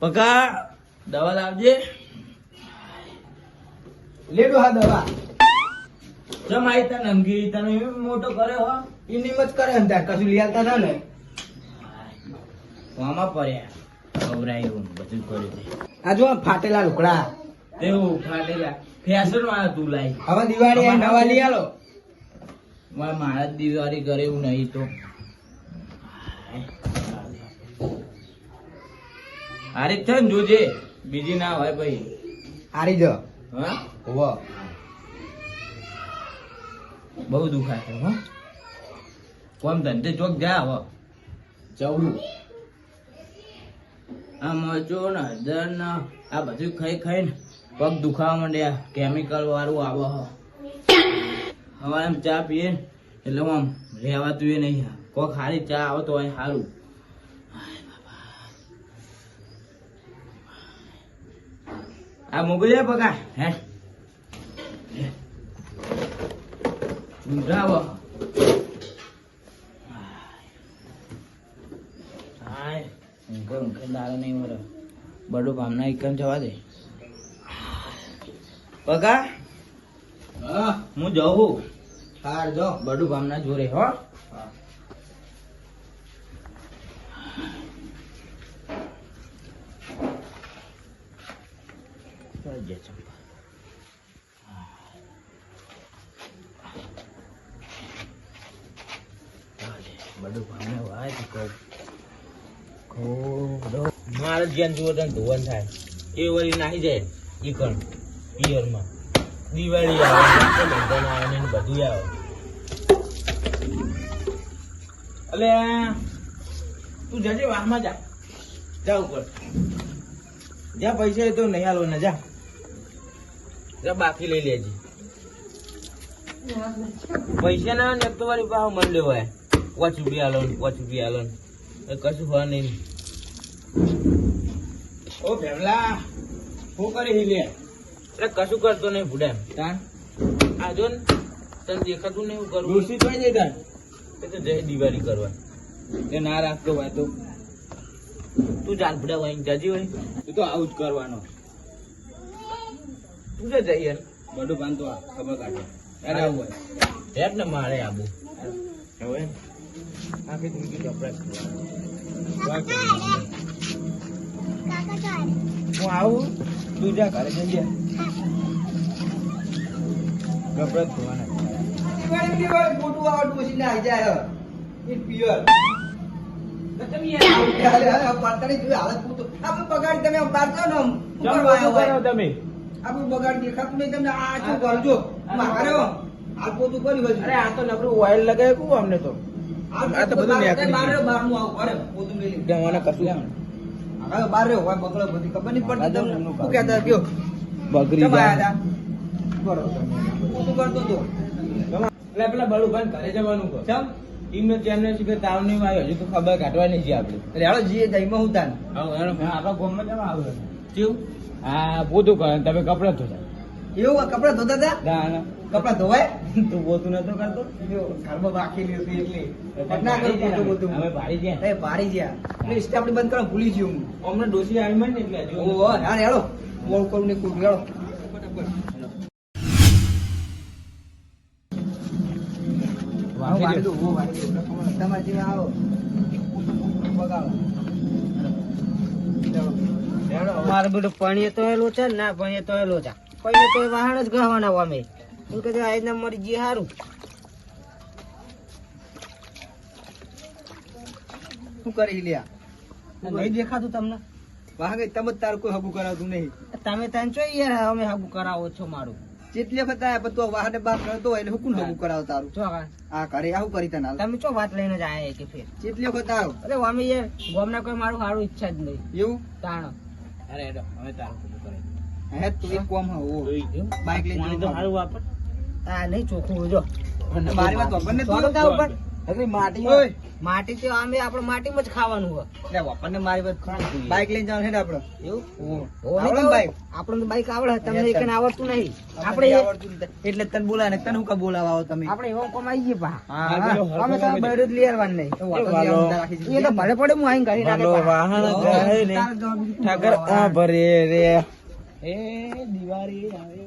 પકા દવા લાવજે. લેડો હા દવા. જો આઈ તને નમગી તને મોટો કરે હો. એની મત કરે ને ત્યાં કશું આવતા ના ને? આમાં પડ્યા. ખવરાયું બધું કર્યું. આ જો ફાટેલા લુકડા તેવું ફાટેલા. ફેશનમાં તું લાઈ હવે દિવાળી નવા લઈ આલો. મારા મારા દિવાળી કરે એવું નહીં તો. હારી છે ને જોજે. બીજી ના હોય ભાઈ હારી જ. હા? હોવો બહુ દુખાય છે હો. કોમ ધંધે ચોક જા હવે જવું. આ મરચો ને હળદર ને આ બધું ખાઈ ખાઈ ને પગ દુખાવા માંડ્યા. કેમિકલ વાળું આવે હ. હવે એમ ચા પીએ ને એટલે આમ રહેવાતું એ નહીં કોક સારી ચા આવે તો અહીં સારું આ મોકલી પકા હે? ઊંઘાવો હાય. ઊંઘે ઊંઘે દાડો નહીં મરો બડું કામના એકમ જવા દે. પગા હા. હું જવું હાર જો. બડું કામના જોરે હો જય ચંપા બધું વાય તો કહું. મારે જ્યાં જુઓ ત્યાં ધોવન થાય. એ વળી નાહી જાય. કણ પિયરમાં. દિવાળી આવે રક્ષાબંધન આવે ને બધું આવે. એટલે તું જજે વાહમાં જા. જા ઉપર. જ્યાં પૈસા એ તો નહીં હાલવાના જા. જા બાકી લઈ લેજે. પૈસા ના ને તો વાળી પાસે મન લેવાય પાંચ રૂપિયા આલો ને પાંચ રૂપિયા આલો ને કશું હોય નહીં ઓ ભેમલા શું કરી હિલે લે એટલે કશું કરતો નહીં ભૂડા તાન આ જો ને તને દેખાતું નહીં હું કરું ડોસી તો જઈ તાન એ તો જય દિવાળી કરવા એ ના રાખતો હોય તો તું ચાલ ભૂડા હોય જાજી હોય તું તો આવું જ કરવાનો તું જ યાર બધું બાંધતો આ ખબર કાઢો અરે આવું હોય ને મારે આબુ એવું એમ આખી જિંદગી કપડા હું આવું તું જા ઘરે જઈ જા કપડા ધોવાના મોટું આવડું પછી ના આવી જાય ઇન પિયર આપણે બગાડી દેખાતું નહીં તમને આ શું કરજો મારે હાલ પોતું કર્યું અરે આ તો નબળું ઓઇલ લગાવ્યું અમને તો. આ તો બધું નીકળી બહાર ગયું. બહારનું આવું કરે પોતું મેલી મને કશું હવે રહ્યો હોય બગડો બધી ખબર નહીં પડતી તમને. શું કહેતા કયો? બગડી જાય બરોબર કરતો તો એટલે પેલા બળુભાઈ ઘરે જવાનું કહો. ચમ? ટીમને ચેમને છે કે તાવ નહીં આવ્યો હજુ તો ખબર કાઢવાની છે આપણે. એટલે હાલો જીએ જઈમાં હું તાન? આપણા ગામમાં જવા આવ્યો કેવું? હા પોતું કરે તમે કપડા ધોતા. એવું કપડા કપડાં ધોતા હતા? ના ના. કપડાં ધોવાય? તું બોતું નતો કરતો. જો ઘરમાં બાકી હતી એટલે ના કરું બોતું બોતું અમે ભાડી ગયા એ ભારી ગયા. એટલે ઇસ્ટ આપણે બંધ કરવા ભૂલી ગયો. હું અમને ડોસી આવી મને એટલે હજુ. ઓહો હા હેડો કરું ને કુટ હેડો. તમારે જેવા આવો. બગાડો. ચાલો. મારે બધું પણીએ તો લોચા છે ને ના પણીએ તો લોચા છે. પણીએ તો વાહણ જ ગહવાના અમે એમ કે આ મરી જઈએ સારું શું કરી લ્યા? નહીં દેખાતું તમને? વાગે તમે તાર કોઈ હગું કરાવતું નહીં. તમે તને છો યાર અમે હગું કરાવો છો મારું. જેટલી વખત આયા તો વાહને બહાર કરતો એટલે હું હગું કરાવ તારું? છો આ કરે આવું કરી તને તમે ચો વાત લઈને જ આયા કે ફેર? જેટલી વખત આવો અરે અમે યાર ગોમના કોઈ મારું સારું ઈચ્છા જ નહીં. એવું? તાણ. અરે અમે તારું કરે હે તું એક કોમ હો બાઈક લઈને તો સારું વાપર. આ નહીં ચોખ્ખું જો. મારી વાત તું ઉપર એટલે માટી ઓય. માટી તો અમે આપણે માટીમાં જ ખાવાનું હોય. એટલે આપણને મારી વાત બાઈક લઈને જવાનું છે ને આપણે? એવું? આવડે બાઈક? આપણને બાઈક આવડે તમને Yes, આવડતું નહીં. આપણે આપણે આવડતું એટલે તને બોલાવે ને તને હું કા બોલાવા આવો તમે? આપણે એવો કમાઈ પા. અમે તો બૈરું જ નહીં. એ તો ભલે પડે હું આઈને નાખે વાહન ગાય ને. આ ભરે રે. એ દિવાળી આવે.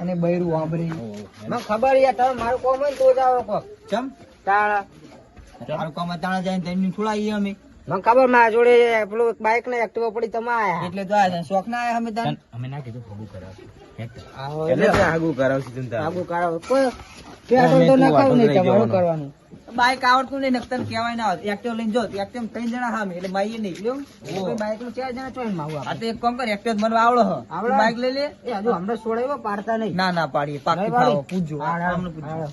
અને બૈરું વાંભરી મને ખબર યાર તમે મારું કોમ હોય તો જ આવો કોક. ચમ? તાળા. તારું કામ તાણા જાય તેની થોડા આવીએ અમે. મને ખબર મારા જોડે પેલું બાઈક ને એક્ટિવા પડી તમે આયા. એટલે તો આ શોખ ના આયા અમે તને? અમે ના કીધું ભગું કરાવશું. એટલે એટલે કરાવશું તને આગુ કરાવ. કોઈ પેટ્રોલ તો ના કરવું નહીં તમારું કરવાનું. બાઈક આવડતું નહીં નક્તર કહેવાય ના. એક્ટિવ લઈને જો એક્ટિવ ત્રણ જણા હા એટલે માઈએ નહીં એવું બાઇક બાઈકનું ચાર જણા ચોઈનમાં આ તો એક કામ કર એક્ટિવ મને આવડો હ આવડે? બાઈક લઈ લે એ હજુ હમણાં છોડાવ્યો પાડતા નહીં ના ના પાડીએ પાકી નહીં પૂછજો આમને પૂછજો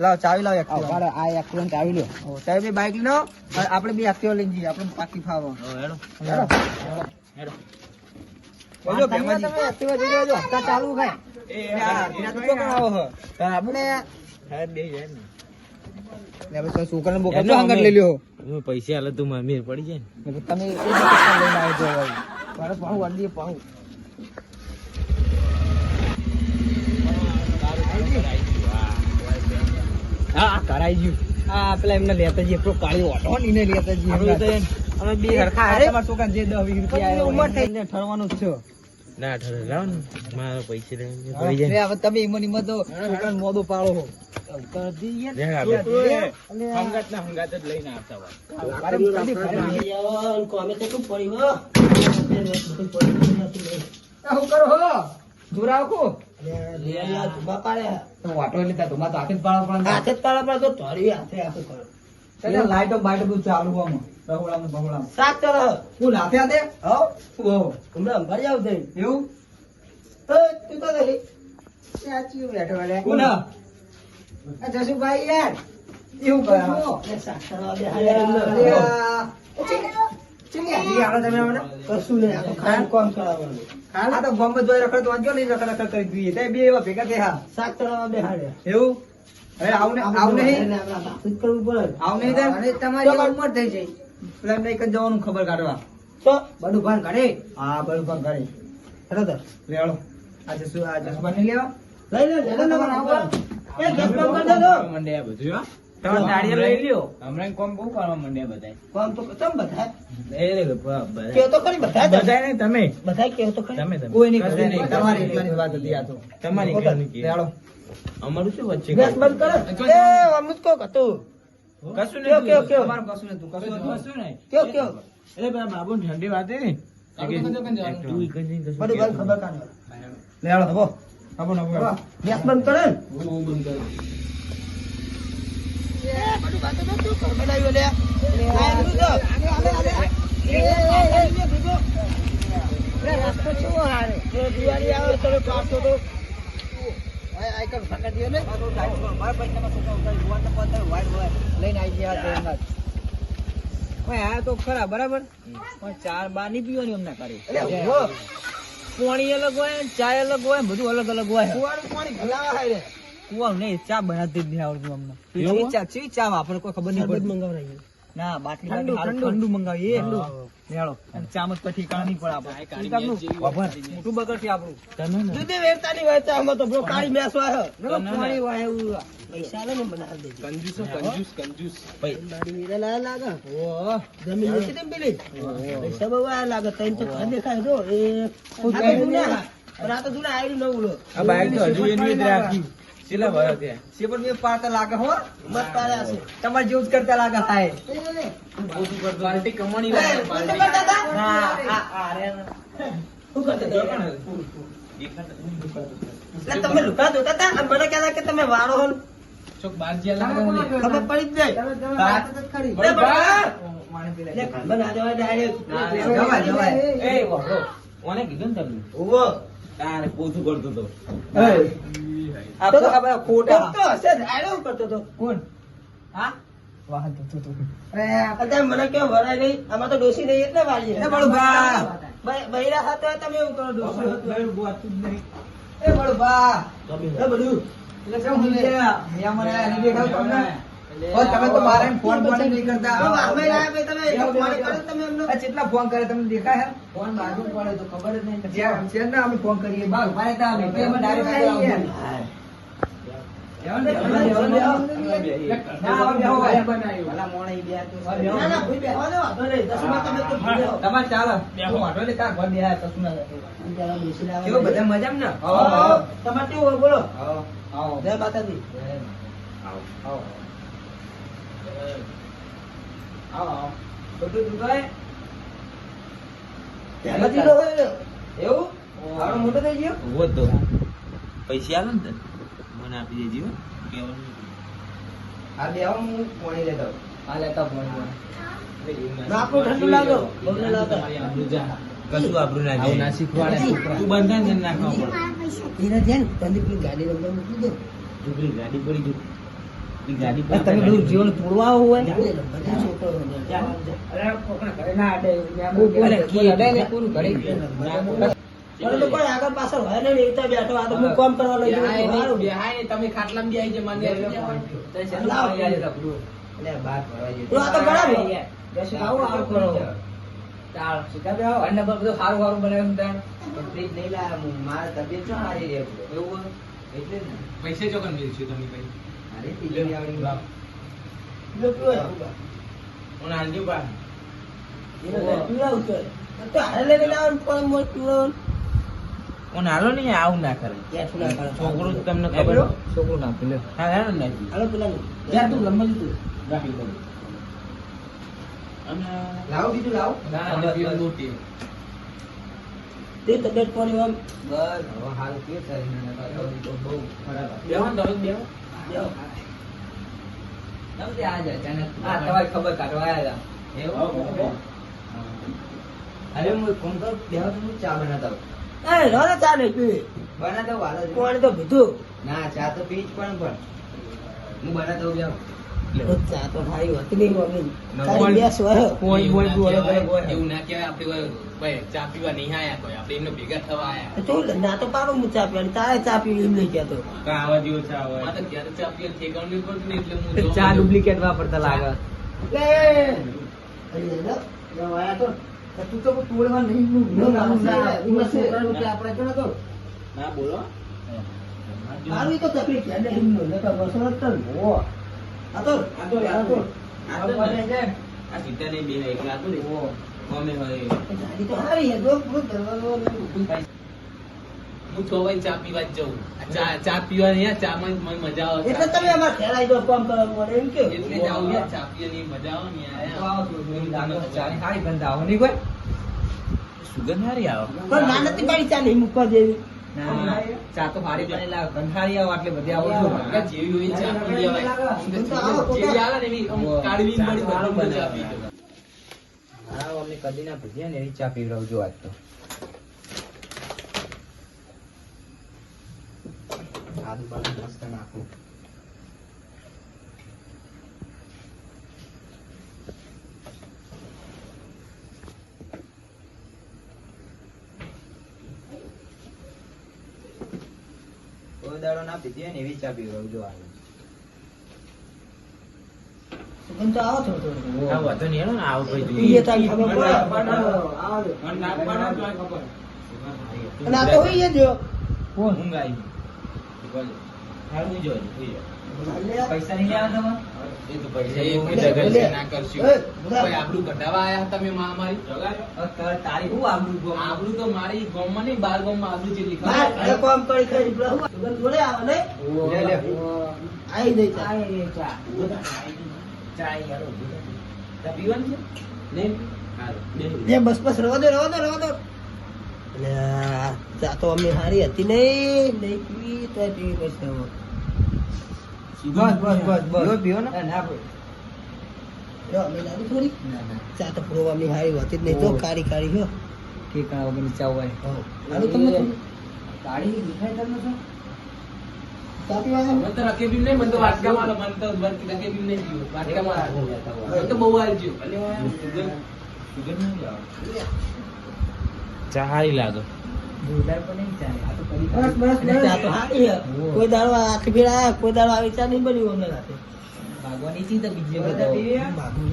લાવ ચાવી લાવ એક્ટિવ અરે આ એક્ટિવ ચાવી લો ચાવી બે બાઇક લો આપણે બે એક્ટિવ લઈને જઈએ આપણે પાકી ફાવો હેડો હેડો. હેડો બોલો, ભેમાજી. ચાલુ ખાય એ આ તો ચોકણ આવો હ. આપણે બે જાય ને છોકરાને બોકર એમને જો લઈ લ્યો. હું પૈસા હાલે તું મમ્મી પડી જાય ને. તમે એ લઈને આવજો હવે. મારે પાહું વાંધી પાહું. હા કરાઈ ગયું. હા પેલા એમને લેતા જઈએ. પેલો કાળી ઓટો ને લેતા જઈએ એમ- અમે બે હરખા અરે, તમારા છોકરાને જે દસ વીસ રૂપિયા ઉંમર હોય ઠરવાનું જ છે. ના ઠરે લાવ ને મારા પૈસા તમે ઈમન ઈમન તો છોકરાને પાડો હો? હાથે લાઈટો બાઈટો બધું ચાલુ આમાં. બહોળામાં બહોળામાં. હાથે હાથે? એવું? બેઠો એવું હા. આ- ચીલી હાજરી આલો તમે મને? ખાન કોણ કરાવવાનું? ખાન? આ તો તો વાંચો નહીં રખડ રખડ કરી દઈએ તે બે એવા યાર એવું એક જવાનું ખબર કાઢવા. બધું ભાન કરે હા બધું ભાન કરે તો. લેવડો આજે શું આ જસબા લેવા. તમારે આવો. મંડ્યા બધું તમે નાળિયેર લઈ લ્યો. હમણાં કોમ બહુ કરવા મંડ્યા બધાય. કોમ તો કેમ બધા એ બધા તો ખરી બધા જ. નહીં તમે. બધા કેવો તો ખરી? તમે તમે. કોઈ નહીં કશું કરે નહીં તમારી એકલાની વાત હતી આ તો. તમારી બોલો, ઘરની અમારું શું વચ્ચે ગેસ બંધ કરો. એ અમૃત કોક હતું. કશું કેવો, કેવો, કેવો? તમારું કશું નતું કશું કશું નહીં. એટલે પેલા બાબુ ઠંડી વાત ને? તું ખબર કાઢ. લે હવે ગેસ બંધ કરો બંધ કરું. રસ્તો હારે? દિવાળી આવે તો તો ફાકા ને. મારા પૈસામાં છોકરા ઉતારી વાઈટ હોય. લઈને આવી ગયા તો એમના જ. તો ખરા બરાબર પણ ચાર બારની પીવાની એમના કરી. પાણી અલગ હોય ચા અલગ હોય બધું અલગ અલગ હોય કુવાનું પાણી ભલાવા હારે. કુવાનું નહીં ચા બનાવતી જ નહીં આવડતું અમને ચી ચા ચી ચા વાપરે કોઈ ખબર નહીં પડતી મંગાવરાઈએ. ના બાટલી ઠંડુ, ઠંડુ. મંગાવીએ. લેળો અને ચામાં તો ઠીકાણા નહીં આપણે. મોટું બગડ છે આપણું તને ને? દૂધી વેચતાની વેચતા આમાં તો બરો કાળી મેસ ના, ના. પાણી વાય એવું પૈસા લે ને બનાવી દેજો. કંજૂસો કંજૂસ કંજૂસ મારી વીરે લાયા લાગે. ઓહો. જમીન વેચી દે પેલી. પૈસા બહુ આયા લાગે. તઈને તો ઘર દેખાય જો. એ શું તો કહે? જૂના. પણ આ તો જૂના આયરું નવું લો. આ બાઈક તો હજુ એની જ રાખી કેટલા ભર્યા ત્યાં છે પણ મેં પાડતા લાગે હો મત પાડ્યા છે. તમારે જેવું જ કરતા લાગે હાય કમાણી શું કરતા દેખાતા એટલે તમે લુકા ધોતા હતા? મને કહેતા કે તમે વાળો હો. ચોક બાર જ્યાં લાગે મને. ખબર પડી જ જાય. વાત વાત જ ખરી. ના જવાય, જવાય. એ વાપરો કોને કીધું ને તમને? ઊભો. તારે પોતું કરતો તો. આ તો આ બધા ખોટા. તો હશે જ. કરતો હતો. કોણ? હા? વાહ તો તો તો. અત્યારે મને કેમ વરાય નહીં? આમાં તો ડોસી નહીં એટલે બૈરા હાથે તમે એવું કરો ડોસી જ નહીં. એ બળુભા. એ બધું. તમે તો મારે ફોન ફોન નહીં કરતા. કેટલા ફોન કરે તમને દેખાય ફોન બાજુ પડે તો ખબર જ નહીં. જ્યાં છે ને અમે ફોન કરીએ. બસ મારે. તમારે ચાલો. બધા મજામાં ને? તમારે કેવું હોય બોલો. આવો. જય માતાજી. આવો. બધું એવું? આવડો મોટો થઈ ગયો? ઊભો તો. પૈસા આલે ને મને આપી દેજો હો. કહેવાનું આ બે હું પોણી લેતો આ લેતા પોણી આપણું ઠંડુ લાગો લાવો. કશું આપણું ના જાય. ના શીખવાડે. તું બંધાય ને નાખવા પડે. એના ધ્યાન તને પેલી ગાડી રમવા મૂકી દે. જો પેલી ગાડી પડી જો. ગાડી તમે બધું જીવન તોડવા હોય. કોઈ આગળ પાછળ હોય ને એવી બેઠો. આ તો હું કામ કરવા લઈ બેહાય ગયો નહીં, બેહાય નહીં. તમે જાય, છે આ તો બરાબર. જશે, આવો, આવો કરો. ચાલ, સીધા બેહો. અને બધું સારું સારું બનાવ્યું છે તાણ. ફ્રીજ નહીં લાયા હું. મારા તબિયત શું સારી રહે એવું હોય? એટલે ને. પૈસે ચોકન મેળશું તમે ભાઈ અરે તીજોરી આવડી પીવાય. હું આંજુ બા તો પણ હાલો નહીં આવું ના કરે? છોકરું તમને ખબર? છોકરું ના પેલો. હા હાલો પેલા તું લંબા લીધું રાખી લાવો બીજું લાવો. તે તબિયત પણ બસ. હવે તો બહુ ખરાબ બેહો ને તમે જ બેહો. અચાનક. આ તમારી ખબર કાઢવા આયા હતા. એવું? અરે હું ફોન કરું? બેહો તો ચા બનાવતા બનાતા એ રોને ચા નહીં. બનાવતા તો બધું ના ચા તો પી જ પણ પણ. હું બનાવતા. તો ચા તો તો તો. ડુપ્લિકેટ વાપરતા લાગે. તો. તું તો તોડવા નહીં આપડે ના? ના બોલો. મારું તો તકલીફ છે, એટલે ને. આ હોય. ગાડી તો સારી જો પૂરું ને થાય. હું તો ચા પીવા જ જાઉં. ચા ચા પીવા નહીં ચા માં મને મજા આવે. એટલે તમે અમારે ઘેર આઈ જાઓ, કામ કરવાનું મળે, એમ કેવું? એટલે જ યાર, ચા પીવાની મજા આવે ને યાર. ચાની સારી આવો નહીં કોઈ? સુગંધ હારી આવે. પણ નાનતી પાડી ચા નહીં મૂકવા દેવી. ના ચા તો લાગે કંઠારી આવો એટલે બધી આવો છો જેવી હોય ચા પી આવો. જેવી આવે ને એવી બળી સારું બધી ચા બનાવે. પી લે. હા અમને કદી ના ભજીયા ને એવી ચા પીવડાવજો આજ તો આદુ બાદુ મસ્ત નાખું ના પીધી ને એવી ચા આજે સુગંધ તો આવો થોડો થોડો. વાંધો નહીં ને, આવો ભાઈ જોઈએ. તારી ખબર પડે. મને આવે. નાખવાનો જ હોય ખબર. અને આ તો હોય જ જો. આવી ગઈ. ભલે. હારું હજી, ઊંઘજો. પૈસા નહીં લેવા એ તો પૈસા ના કરશું. આબરૂ કઢાવા આયા તમે માં મારી તારી હું આબરૂ આબરૂ તો મારી ગામમાં નહીં બાર ગામમાં આબરૂ જેટલી બાર કામ કરી કરી પેલા હું સુગંધ જોડે આવે ને? ચા. ચા. ચા યાર. છે? નહીં? બસ બસ રવા દો રવા દો રવા દો ચા તો અમે સારી હતી નહીં નહીં પીવી તો પીવી પડશે હવે. બસ બસ બસ બસ. પીવો, ને? ના, થોડી ચા તો પૂરો હારી હોતી જ નહીં. તો કારી કારી હો. ઠીકાણા વગરની ચા હોય. હાલો તમને થોડી. મીઠાઈ તમને શું? ચા પીવા આવો? મને તો રકેબી નહીં, મને તો વાટકામાં આલો. મને તો રકેબી નહીં પીવું. વાટકામાં આલો. મને તો બહુ આલજો. સુગંધ- સુગંધ નહીં ચા હારી લાગે. જોરદાર પણ નહીં ચા આ તો કરી બસ બસ અને તો હારી કોઈ દાડો આખી ભેળ આયા કોઈ દાડો આવી ચા નહીં બની અમને રાતે. ભાગવાની ચી તો બીજી વખત ભાગવું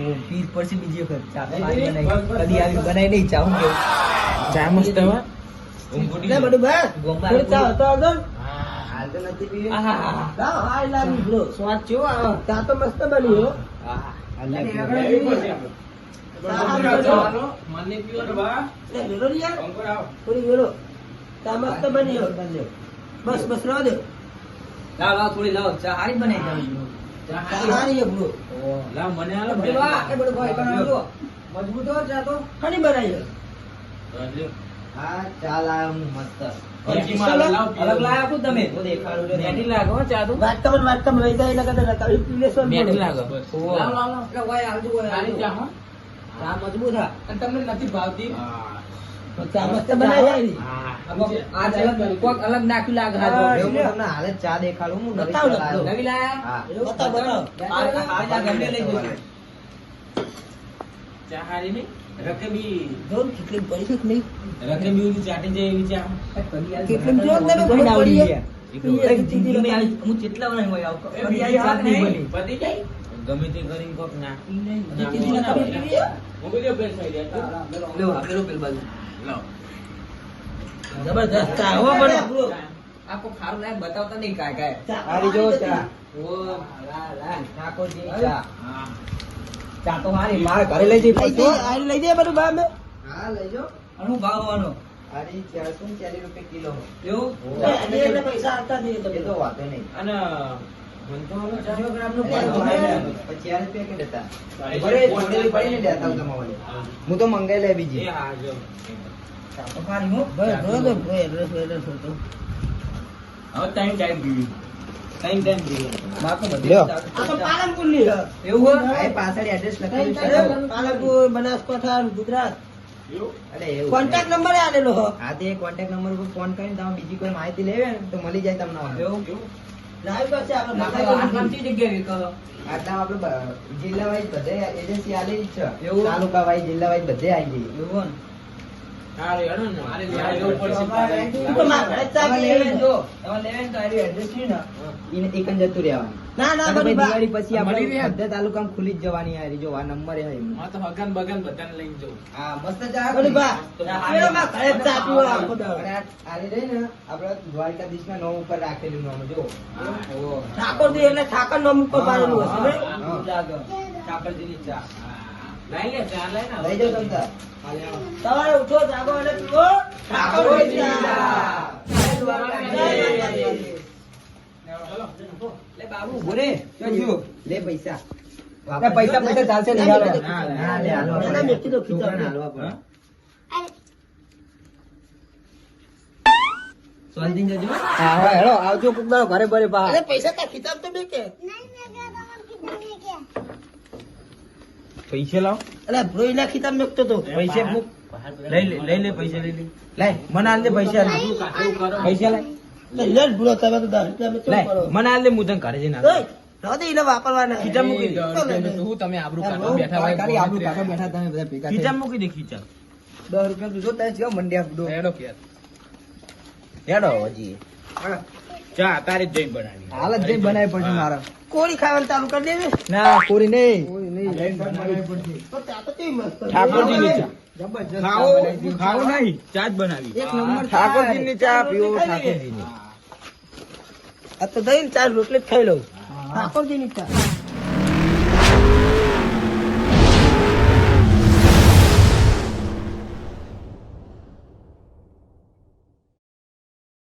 ઓ, પીર પડશે બીજી વખત. ચા બનાવી. કદી આવી બનાવી નહીં. ચા હું કેવું ચા મસ્ત હવા બસ. ચા હતો? હાલ તો નથી પીવી. આહા. લાવી બ્રો. સ્વાદ? ચા તો મસ્ત બની હો. હો. બસ બસ રહો દે લાવ લાવ થોડી લાવ ચા હારી. ચા ચા હારી. બ્રો લાવ મને આલો બધું એ બધું ભાઈ બનાવજો. મજબૂત હો ચા તો ખરી બનાવી છે. હા ચા લાવ્યો હું મસ્ત લાવ. અલગ લાયા આપું તમે તો દેખાડું જો મેથી લાગો ચા તો વાટકામાં ને વાટકામાં લઈ જાય ને મેથી બોલો. લાગો લાવ લાવ લાવ. વાય આવજો, વાય સારી ચા હો ચા મજબૂત હા. અને તમને નથી ભાવતી? તો ચા મસ્ત બનાવી જાય હા. આ અલગ નાખ્યું લાગે હા, હા એવું હું તમને હાલ જ ચા દેખાડું હું નવી લાયા? હા. બતાવો, બતાવો. આ- આ ચા હારી નહીં? રકેબી જોઉં કેટલી પડી છે નહીં? રકેબી ઉડી ચાટી જાય એવી ચા. કેટલી જો તમે પડી આવી- હું જેટલા વાર હોય આવું. કરું. એ કદી આવી વાત નહીં. બની. પતી જાય? ગમે તે કરીને કોક લ્યો. લાવ જબરદસ્ત આવો હો આખો ખારું લાગે બતાવતા નહીં કાય કાય હારી જો ચા. ઓ, લા, લા, ઠાકોરજીની ચા. ચા તો હારી, મારે ઘરે લઈ જઈ લઈ પડશે. લઈ જઈએ બધું ને. હા, લઈ જો અણુ હું ભાવ હોવાનો? હારી, 440 રૂપિયા કિલો. એવું? એટલે પૈસા આવતા નહીં તો વાંધો નહીં. અને હું. તો મંગાઈ લે બીજી. બનાસકાંઠા ગુજરાત. કોન્ટેક્ટ નંબર આલેલો હો. હા તે કોન્ટેક્ટ નંબર પર ફોન કરીને તમે બીજી કોઈ માહિતી લેવે તો મળી જાય તમને એવું? જિલ્લા વાઇઝ બધે એજન્સી આલેલી જ છે. એવું? તાલુકા વાઇઝ જિલ્લા વાઇઝ બધે આવી જઈએ એવું ખુલી જ જવાની હારી. જો આ નંબર હગન બગન બધાને લઈને જવું હા મસ્ત ને નામ ઉપર રાખેલું નામ જો. ઠાકોરજી એટલે ઠાકર નામ ઉપર હશે ને? ચા. લઈ જાઓ. સવારે ઉઠો જાગો અને પીવો. બાબુ ઊભો રે. લે પૈસા. પૈસા પૈસા ચાલશે નહીં હાલો. તો જજો. હા, હેલો આવજો કોક દાડો ઘરે ભરે પા. પૈસા તાર ખિતાબ તો બે કે પૈસા લાવ. અરે ભ્રોઈના ખિતાબ મેકતો તો પૈસે મૂક. લઈ લે લઈ લે પૈસા લઈ લે. લાય મને આલ દે પૈસા પૈસા લાય. લે ભૂલો તમે તો દસ રૂપિયા મને આલ દે હું તને ઘરે જઈને તમે તમે તમે કોળી ખાવાનું ચાલુ કરી દે ના કોરી નહીં. મસ્ત. ઠાકોરજીની ચા. ખાવો બનાવી નહીં. ચા જ બનાવી. એક નંબર ઠાકોરજીની ચા પીવો ઠાકોરજીની આ તો દહીં ને ચાર રોટલી ખાઈ લઉં. ઠાકોરજીની ચા.